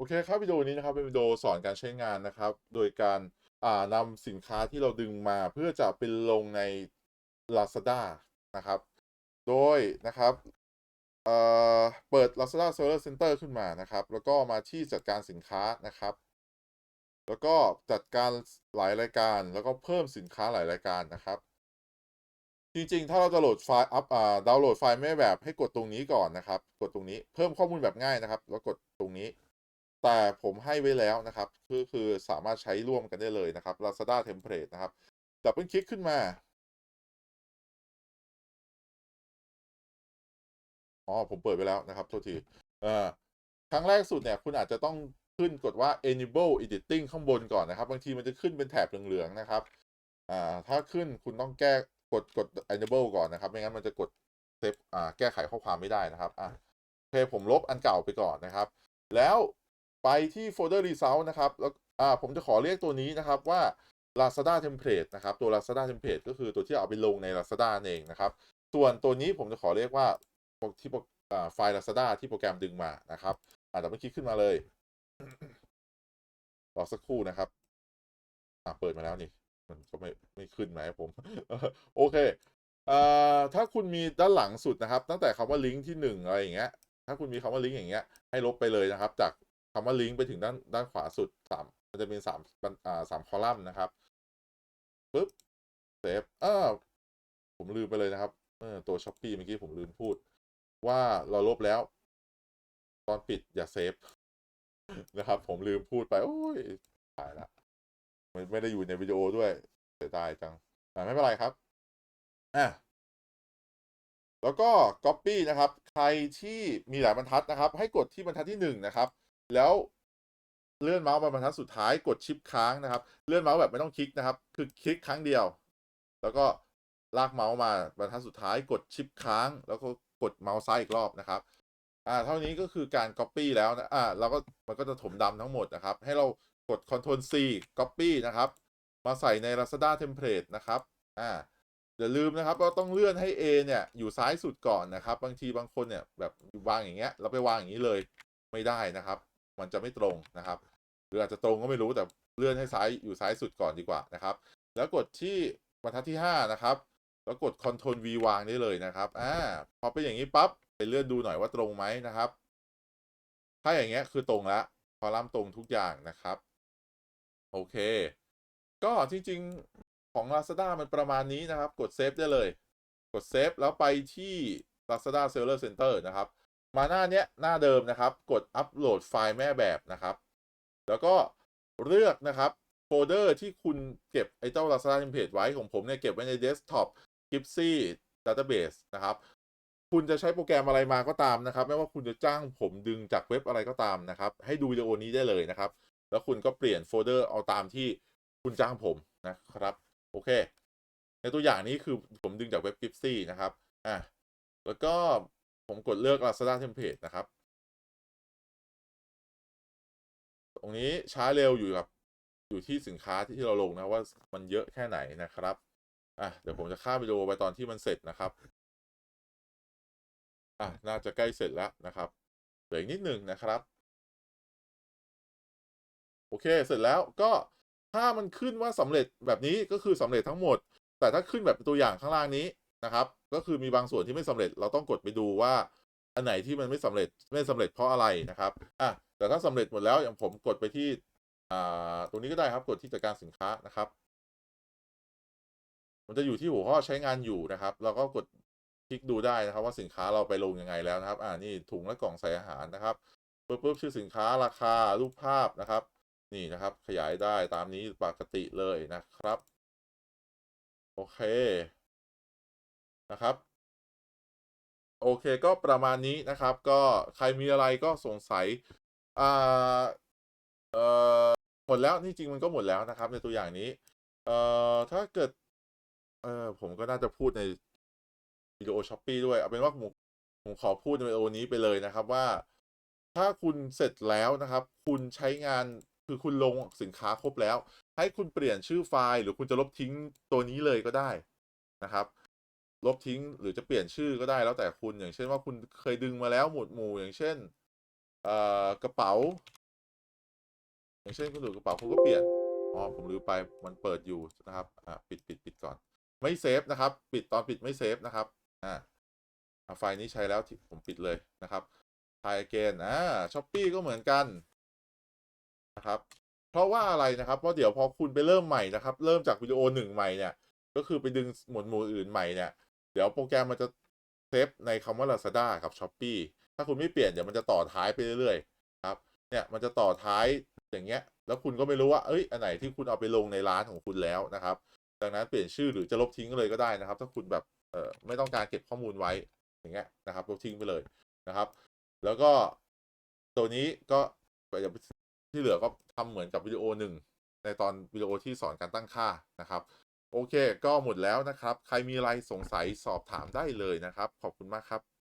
โอเคครับวิดีโอนี้นะครับเป็นวิดีโอสอนการใช้งานนะครับ โดยการอ่านำสินค้าที่เราดึงมาเพื่อจะเป็นลงใน Lazada นะครับ โดยนะครับเอ่อเปิด Lazada Seller Center ขึ้นมานะครับ แล้วก็มาที่จัดการสินค้านะครับ แล้วก็จัดการหลายรายการ แล้วก็เพิ่มสินค้าหลายรายการนะครับ จริงๆ ถ้าเราจะโหลดไฟล์อัพอ่าดาวน์โหลดไฟล์แม่แบบให้กดตรงนี้ก่อนนะครับ กดตรงนี้เพิ่มข้อมูลแบบง่ายนะครับ แล้วกดตรงนี้ แต่ผมให้ไว้แล้วนะครับคือคือสามารถใช้ร่วมกันได้เลยนะครับ Lazada Template นะครับดับเบิลคลิกขึ้นมาอ๋อผมเปิดไปแล้วนะครับโทษทีเอ่อครั้งแรกสุดเนี่ยคุณอาจจะต้องขึ้นกดว่า enable editing ข้างบนก่อนนะครับ บางทีมันจะขึ้นเป็นแถบเหลืองๆนะครับอ่าถ้าขึ้นคุณต้องแก้กดกด enable ก่อนนะครับ ไม่งั้นมันจะกดเซฟอ่าแก้ไขข้อความไม่ได้นะครับอะโอเคผมลบอันเก่าไปก่อนนะครับ แล้ว ไปที่โฟลเดอร์ result นะครับแล้วอ่าผมจะขอเรียกตัวนี้นะครับว่า Lazada Template นะครับ ตัว Lazada Template ก็คือตัวที่เอาไปลงใน Lazada เองนะครับ ส่วนตัวนี้ผมจะขอเรียกว่าที่ไฟล์ Lazada ที่โปรแกรมดึงมานะครับอ่าดับเบิลคลิกขึ้นมาเลยรอสักครู่นะครับอ่าเปิดมาแล้วนี่ มันก็ไม่ไม่ขึ้นไหมผม โอเคเอ่อถ้าคุณมีด้านหลังสุดนะครับ ตั้งแต่คำว่าลิงก์ที่หนึ่งอะไรอย่างเงี้ย ถ้าคุณมีคำว่าลิงก์อย่างเงี้ยให้ลบไปเลยนะครับ จาก คำว่าลิงก์ไปถึงด้านด้านขวาสุดสามมันจะเป็นสามอ่าสามคอลัมน์นะครับปึ๊บเซฟเออผมลืมไปเลยนะครับเออตัวช้อปปี้เมื่อกี้ผมลืมพูด ว่าเราลบแล้ว ตอนปิดอย่าเซฟนะครับ ผมลืมพูดไป โอ้ยตายละมันไม่ได้อยู่ในวิดีโอด้วยเสียดายจังอ่าไม่เป็นไรครับอะแล้วก็ Copy นะครับ ใครที่มีหลายบรรทัดนะครับ ให้กดที่บรรทัดที่หนึ่งนะครับ แล้วเลื่อนเมาส์ไปบรรทัดสุดท้ายกดชิปค้างนะครับ เลื่อนเมาส์แบบไม่ต้องคลิกนะครับ คือคลิกครั้งเดียว แล้วก็ลากเมาส์มาบรรทัดสุดท้ายกดชิปค้าง แล้วก็กดเมาส์ซ้ายอีกรอบนะครับ อ่า เท่านี้ก็คือการ Copy แล้วนะ อ่าเราก็มันก็จะถมดำทั้งหมดนะครับ ให้เรากด Ctrl C Copy นะครับ มาใส่ใน Lazada Template นะครับ อ่าอย่าลืมนะครับว่าต้องเลื่อนให้ A เนี่ยอยู่ซ้ายสุดก่อนนะครับ บางทีบางคนเนี่ยแบบวางอย่างเงี้ยเราไปวางอย่างนี้เลยไม่ได้นะครับ มันจะไม่ตรงนะครับ หรืออาจจะตรงก็ไม่รู้แต่เลื่อนให้ซ้ายอยู่ซ้ายสุดก่อนดีกว่านะครับ แล้วกดที่บรรทัดที่ 5 นะครับ แล้วกด Ctrl V วางได้เลยนะครับอ่าพอเป็นอย่างนี้ปั๊บไปเลื่อนดูหน่อยว่าตรงไหมนะครับ ถ้าอย่างเงี้ยคือตรงละคอลัมน์ตรงทุกอย่างนะครับ โอเค ก็จริงๆของ Lazada มันประมาณนี้นะครับ กดเซฟได้เลย กดเซฟแล้วไปที่ Lazada Seller Center นะครับ มาหน้าเนี้ยหน้าเดิมนะครับ กดอัปโหลดไฟล์แม่แบบนะครับ แล้วก็เลือกนะครับโฟลเดอร์ที่คุณเก็บไอ้เจ้า Lazada Template ไว้ของผมเนี่ยเก็บไว้ใน Desktop Gipsy Database นะครับ คุณจะใช้โปรแกรมอะไรมาก็ตามนะครับ ไม่ว่าคุณจะจ้างผมดึงจากเว็บอะไรก็ตามนะครับ ให้ดูวิดีโอนี้ได้เลยนะครับ แล้วคุณก็เปลี่ยนโฟลเดอร์เอาตามที่คุณจ้างผมนะครับ โอเค ในตัวอย่างนี้คือผมดึงจากเว็บ Gipsy นะครับอะแล้วก็ ผมกดเลือก Lazada Template นะครับ ตรงนี้ช้าเร็วอยู่กับอยู่ที่สินค้าที่เราลงนะว่ามันเยอะแค่ไหนนะครับอะเดี๋ยวผมจะข้ามวิดีโอไปตอนที่มันเสร็จนะครับอะน่าจะใกล้เสร็จแล้วนะครับเหลืออีกนิดหนึ่งนะครับ โอเคเสร็จแล้วก็ถ้ามันขึ้นว่าสำเร็จแบบนี้ก็คือสำเร็จทั้งหมด แต่ถ้าขึ้นแบบตัวอย่างข้างล่างนี้ นะครับ ก็คือมีบางส่วนที่ไม่สำเร็จเราต้องกดไปดูว่า อันไหนที่มันไม่สำเร็จไม่สำเร็จเพราะอะไรนะครับอะแต่ถ้าสำเร็จหมดแล้วอย่างผมกดไปที่อ่าตรงนี้ก็ได้ครับกดที่จัดการสินค้านะครับ มันจะอยู่ที่หัวข้อใช้งานอยู่นะครับ เราก็กดคลิกดูได้นะครับ ว่าสินค้าเราไปลงยังไงแล้วนะครับ อ่านี่ถุงและกล่องใส่อาหารนะครับปุ๊บปุ๊บชื่อสินค้าราคารูปภาพนะครับ นี่นะครับ ขยายได้ตามนี้ปกติเลยนะครับ โอเค นะครับ โอเคก็ประมาณนี้นะครับ ก็ใครมีอะไรก็สงสัยอ่าเอ่อหมดแล้วนี่จริงมันก็หมดแล้วนะครับ ในตัวอย่างนี้ เอ่อถ้าเกิด เออผมก็น่าจะพูดในวิดีโอช้อปปี้ด้วยเอาเป็นว่าผมผมขอพูดในวิดีโอนี้ไปเลยนะครับว่า ถ้าคุณเสร็จแล้วนะครับ คุณใช้งานคือคุณลงสินค้าครบแล้ว ให้คุณเปลี่ยนชื่อไฟล์ หรือคุณจะลบทิ้งตัวนี้เลยก็ได้นะครับ ลบทิ้งหรือจะเปลี่ยนชื่อก็ได้แล้วแต่คุณอย่างเช่นว่าคุณเคยดึงมาแล้วหมวดหมู่อย่างเช่นเอ่อกระเป๋า อย่างเช่นคุณดูดกระเป๋าคุณก็เปลี่ยนอ๋อผมลืมไปมันเปิดอยู่นะครับอ่าปิดปิดปิดก่อน ไม่เซฟนะครับ ปิดตอนปิดไม่เซฟนะครับอ่าไฟล์นี้ใช้แล้วที่ผมปิดเลยนะครับไทยเกนอ่าช้อปปี้ก็เหมือนกันนะครับ เพราะว่าอะไรนะครับ เพราะเดี๋ยวพอคุณไปเริ่มใหม่นะครับ เริ่มจากวิดีโอหนึ่งใหม่เนี่ย ก็คือไปดึงหมวดหมู่อื่นใหม่เนี่ย เดี๋ยวโปรแกรมมันจะเซฟในคำว่า Lazada กับ Shopee ถ้าคุณไม่เปลี่ยนเดี๋ยวมันจะต่อท้ายไปเรื่อยๆครับเนี่ยมันจะต่อท้ายอย่างเงี้ย แล้วคุณก็ไม่รู้ว่าเอ้ยอันไหนที่คุณเอาไปลงในร้านของคุณแล้วนะครับ ดังนั้นเปลี่ยนชื่อหรือจะลบทิ้งเลยก็ได้นะครับ ถ้าคุณแบบเอ่อไม่ต้องการเก็บข้อมูลไว้อย่างเงี้ยนะครับลบทิ้งไปเลยนะครับ แล้วก็ตัวนี้ก็ที่เหลือก็ทำเหมือนกับวิดีโอหนึ่งในตอนวิดีโอที่สอนการตั้งค่านะครับ โอเค ก็หมดแล้วนะครับ ใครมีอะไรสงสัยสอบถามได้เลยนะครับ ขอบคุณมากครับ